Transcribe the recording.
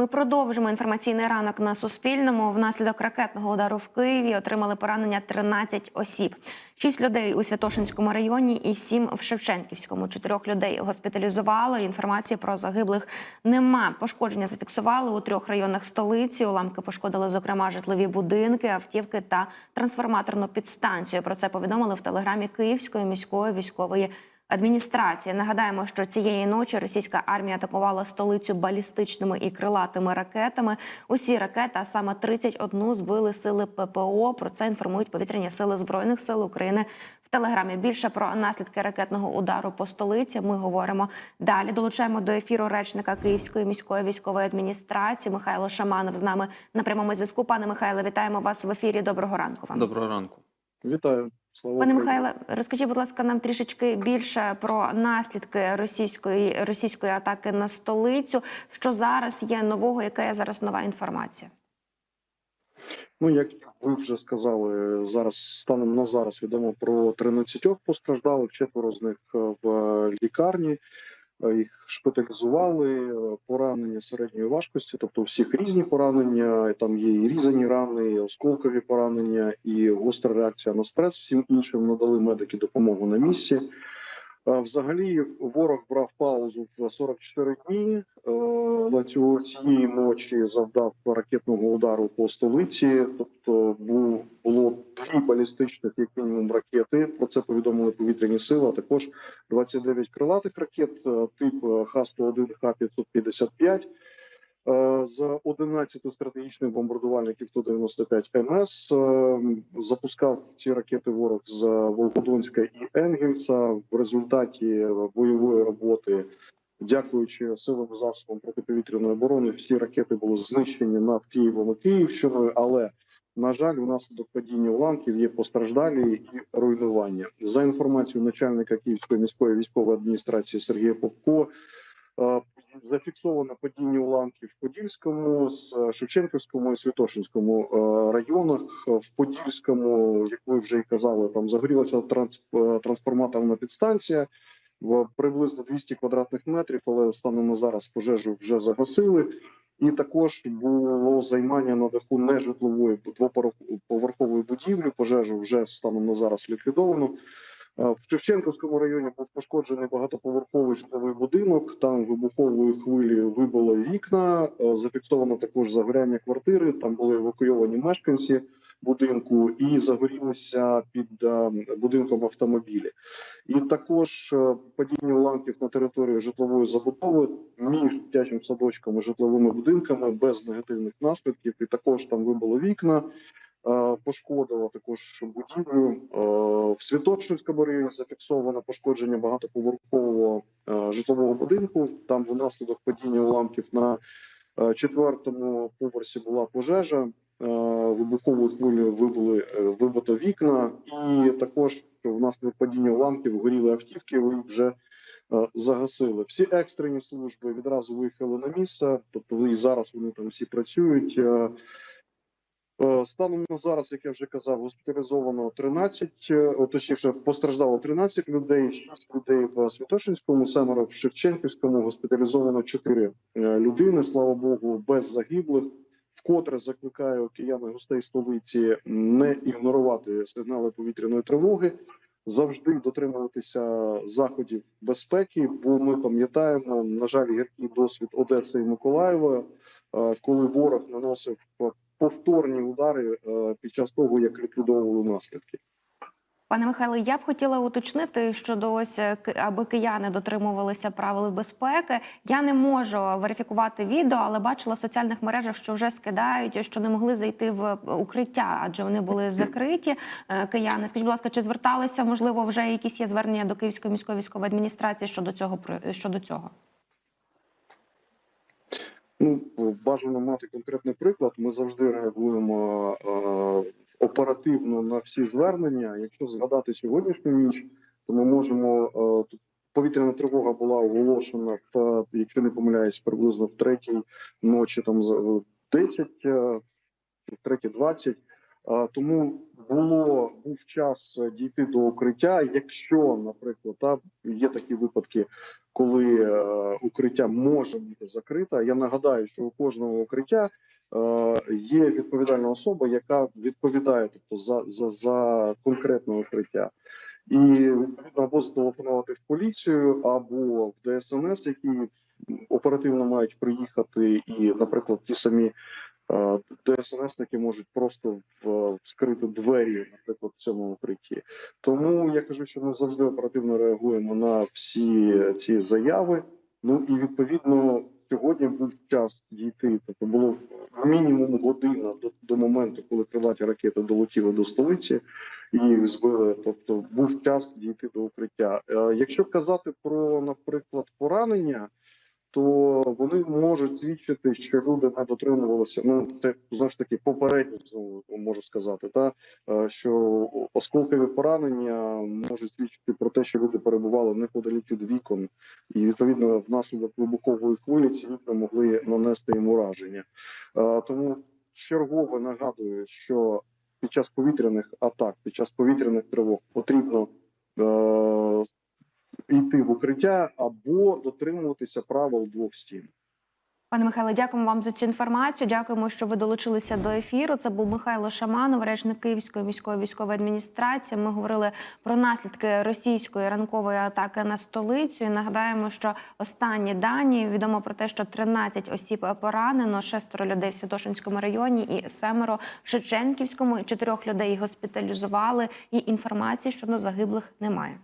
Ми продовжимо інформаційний ранок на Суспільному. Внаслідок ракетного удару в Києві отримали поранення 13 осіб. Шість людей у Святошинському районі і сім в Шевченківському. Чотирьох людей госпіталізували. Інформації про загиблих нема. Пошкодження зафіксували у трьох районах столиці. Уламки пошкодили, зокрема, житлові будинки, автівки та трансформаторну підстанцію. Про це повідомили в телеграмі Київської міської військової адміністрації. Нагадаємо, що цієї ночі російська армія атакувала столицю балістичними і крилатими ракетами. Усі ракети, а саме 31, збили сили ППО. Про це інформують повітряні сили збройних сил України. В телеграмі більше про наслідки ракетного удару по столиці. Ми говоримо далі. Долучаємо до ефіру речника Київської міської військової адміністрації Михайло Шаманов з нами на прямому зв'язку. Пане Михайле, вітаємо вас в ефірі. Доброго ранку вам. Доброго ранку. Вітаю, слава Пане Михайле, розкажіть, будь ласка, нам трішечки більше про наслідки російської російської атаки на столицю. Що зараз є нового? Яка є зараз нова інформація? Ну як ви вже сказали, зараз станом на зараз відомо про 13 постраждалих, четверо з них е, в лікарні. Е, Їх шпиталізували, е, поранення середньої важкості, тобто всіх різні поранення. Там є і різані рани, і осколкові поранення, і гостра реакція на стрес. Всім іншим надали медики допомогу на місці. Е, Взагалі, ворог брав паузу в 44 дні. Е, На цю цієї ночі завдав ракетного удару по столиці. Тобто було дві балістичних, як мінімум, ракети. Про це повідомили повітряні сили. а Також 29 крилатих ракет е, тип Х-101, Х-555. Е, З 11 стратегічних бомбардувальників Ту-95 МС е, запускав ці ракети ворог з Волгодонська і Енгельса. В результаті бойової роботи, дякуючи силам засобам протиповітряної оборони, всі ракети були знищені над Києвом і Київщиною. Але на жаль, внаслідок падіння уламків є постраждалі і руйнування. За інформацією начальника Київської міської військової адміністрації Сергія Попко. Е, Зафіксовано падіння уламків в Подільському, з Шевченківському і Святошинському е, районах. В Подільському, як ви вже і казали, там загорілася е, трансформаторна підстанція в приблизно 200 квадратних метрів, але станом на зараз пожежу вже загасили. І також було займання на даху нежитлової двоповерхової будівлі. Пожежу вже станом на зараз ліквідовано. В Шевченківському районі був пошкоджений багатоповерховий житловий будинок. Там вибухової хвилі вибило вікна. Зафіксовано також загоряння квартири. Там були евакуйовані мешканці будинку і загорілися під будинком автомобілі. І також падіння уламків на території житлової забудови між дитячим садочком і житловими будинками без негативних наслідків. І також там вибило вікна. Е, Пошкодило також будівлю Е, в Святошинському районі. Зафіксовано пошкодження багатоповерхового е, житлового будинку. Там внаслідок падіння уламків на четвертому поверсі була пожежа. Вибуховою хвилею вибили е, вибито вікна, і також внаслідок падіння уламків горіли автівки. Ви вже загасили. Всі екстрені служби відразу виїхали на місце. Тобто і зараз вони там всі працюють. Е, Станом на зараз, як я вже казав, госпіталізовано 13, е, точніше постраждало 13 людей, 6 людей в Святошинському, семеро в Шевченківському, госпіталізовано 4 е, людини, слава Богу, без загиблих. Вкотре закликаю киян і гостей столиці не ігнорувати сигнали повітряної тривоги, завжди дотримуватися заходів безпеки, бо ми пам'ятаємо, на жаль, гіркий досвід Одеси і Миколаєва, коли ворог наносив повторні удари е, під час того, як ліквідовували наслідки. Пане Михайле, я б хотіла уточнити щодо ось е, аби кияни дотримувалися правил безпеки. Я не можу верифікувати відео, але бачила в соціальних мережах, що вже скидають, що не могли зайти в укриття, адже вони були закриті. Е, Кияни, скажіть, будь ласка, чи зверталися? Можливо, вже якісь є звернення до Київської міської військової адміністрації щодо цього щодо цього? Ну бажано мати конкретний приклад. Ми завжди реагуємо е, оперативно на всі звернення. Якщо згадати сьогоднішню ніч, то ми можемо е, тут повітряна тривога була оголошена в якщо не помиляюсь, приблизно в третій ночі, там з- в 10, е, в третій 20. Тому було був час е, дійти до укриття. Якщо, наприклад, та є такі випадки, коли е, укриття може бути закрите. Я нагадаю, що у кожного укриття е, є відповідальна особа, яка відповідає тобто за, за, за конкретне укриття. І відповідно або зателефонувати в поліцію, або в ДСНС, які оперативно мають приїхати, і, наприклад, ті самі ДСНСники можуть просто вскрити двері, наприклад, в цьому укритті. Тому я кажу, що ми завжди оперативно реагуємо на всі ці заяви. Ну і відповідно сьогодні був час дійти. Тобто було мінімум година до, до моменту, коли крилаті ракети долетіли до столиці і збили. Тобто був час дійти до укриття. Е, якщо казати про, наприклад, поранення, то вони можуть свідчити, що люди не дотримувалися. Ну це знову ж таки попередньо можу сказати, та е, що осколкові поранення можуть свідчити про те, що люди перебували неподалік від вікон, і відповідно внаслідок вибухової хвилі ці вікна могли нанести їм ураження. Е, Тому чергове нагадую, що під час повітряних атак, під час повітряних тривог потрібно е, йти в укриття або дотримуватися правил двох стін. Пане Михайло, дякуємо вам за цю інформацію. Дякуємо, що ви долучилися до ефіру. Це був Михайло Шаманов, речник Київської міської військової адміністрації. Ми говорили про наслідки російської ранкової атаки на столицю. І нагадаємо, що останні дані відомо про те, що 13 осіб поранено, шестеро людей в Святошинському районі і семеро в Шевченківському. Чотирьох людей госпіталізували. І інформації щодо загиблих немає.